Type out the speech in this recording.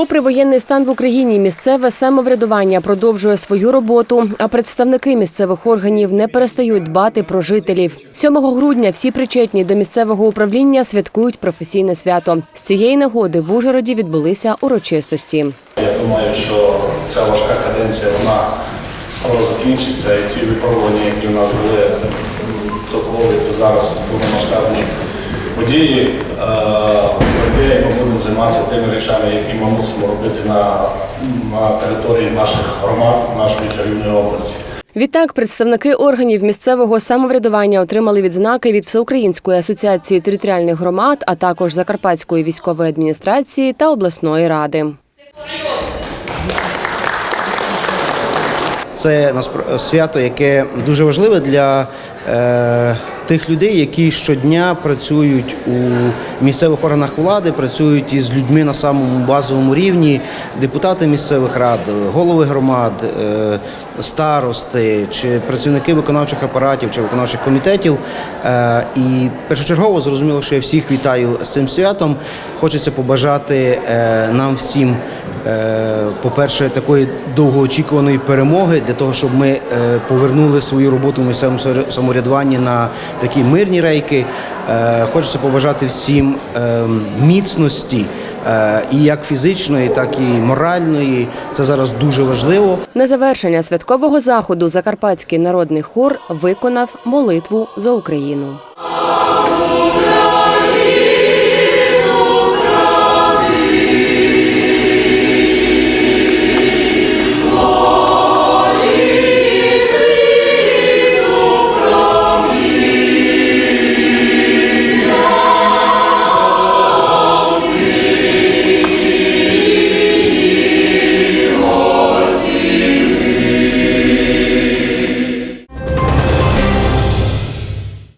Попри воєнний стан в Україні, місцеве самоврядування продовжує свою роботу, а представники місцевих органів не перестають дбати про жителів. 7 грудня всі причетні до місцевого управління святкують професійне свято. З цієї нагоди в Ужгороді відбулися урочистості. Я думаю, що ця важка каденція вона скоро закінчиться, і ці випробування, які в нас були м, то зараз повномасштабні події, е, займатися тими речами, які ми мусимо робити на, на території наших громад, нашої чарівної області. Відтак, представники органів місцевого самоврядування отримали відзнаки від Всеукраїнської асоціації територіальних громад, а також Закарпатської військової адміністрації та обласної ради. Це свято, яке дуже важливе для тих людей, які щодня працюють у місцевих органах влади, працюють із людьми на самому базовому рівні, депутати місцевих рад, голови громад, е, старости чи працівники виконавчих апаратів чи виконавчих комітетів. Е, і першочергово зрозуміло, що я всіх вітаю з цим святом. Хочеться побажати е, нам всім. Е, По-перше, такої довгоочікуваної перемоги для того, щоб ми е, повернули свою роботу місцевому самоврядуванні на такі мирні рейки. Е, Хочеться побажати всім е, міцності е, і як фізичної, так і моральної. Це зараз дуже важливо. На завершення святкового заходу Закарпатський народний хор виконав молитву за Україну.